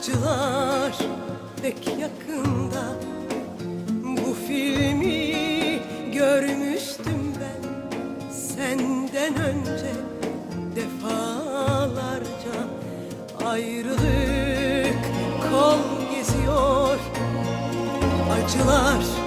Acılar pek yakında. Bu filmi görmüştüm ben Senden önce defalarca. Ayrılık kol geziyor Acılar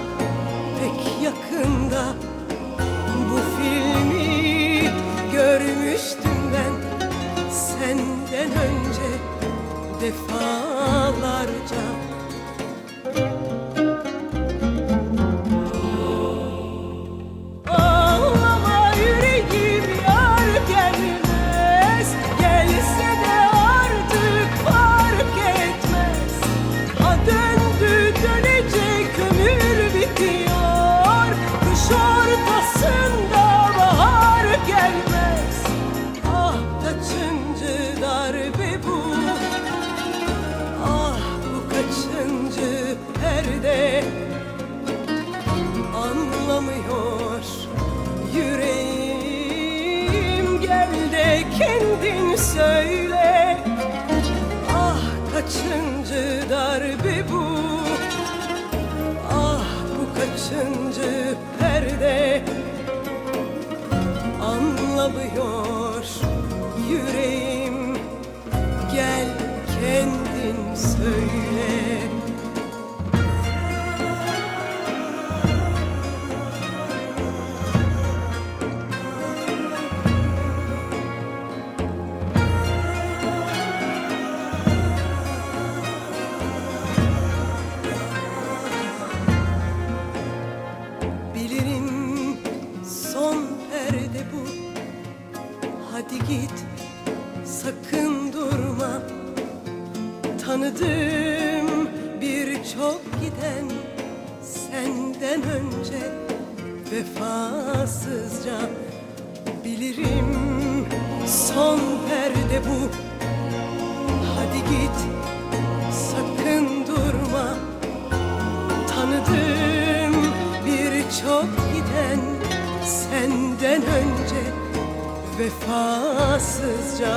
kendin söyle. Ah kaçıncı darbe bu? Ah bu kaçıncı perde? Anlamıyor yüreğim. Gel kendin söyle git sakın durma. Tanıdığım birçok giden Senden önce vefasızca Bilirim son perde bu. Hadi git sakın durma. Tanıdığım birçok giden senden önce vefasızca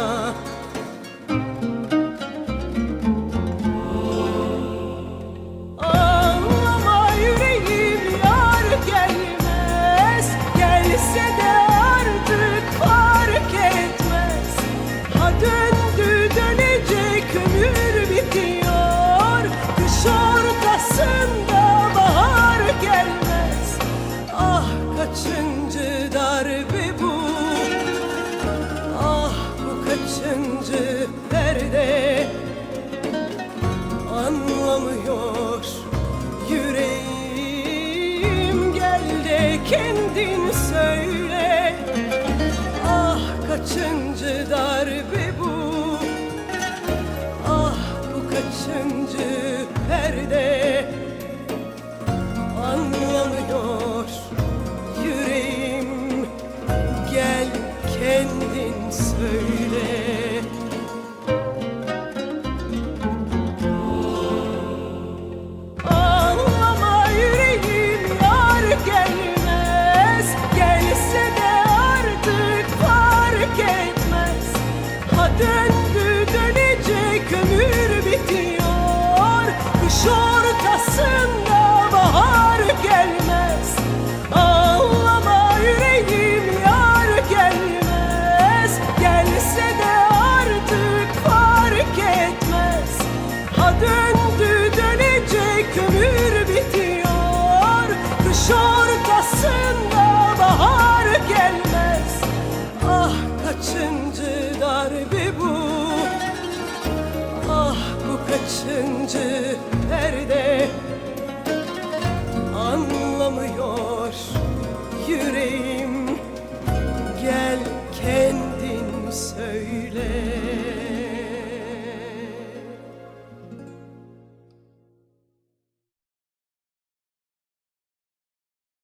kendin söyle. Ah kaçıncı darbe bu? Ah bu kaçıncı perde? Anlamıyor yüreğim. Gel kendin söyle Kış ortasında bahar gelmez. Ağlama yüreğim yar gelmez. Gelse de artık fark Ha döndü dönecek ömür bitiyor. Kış ortasında bahar gelmez. Ah kaçıncı darbe bu? Ah kaçıncı nerede anlamıyor yüreğim.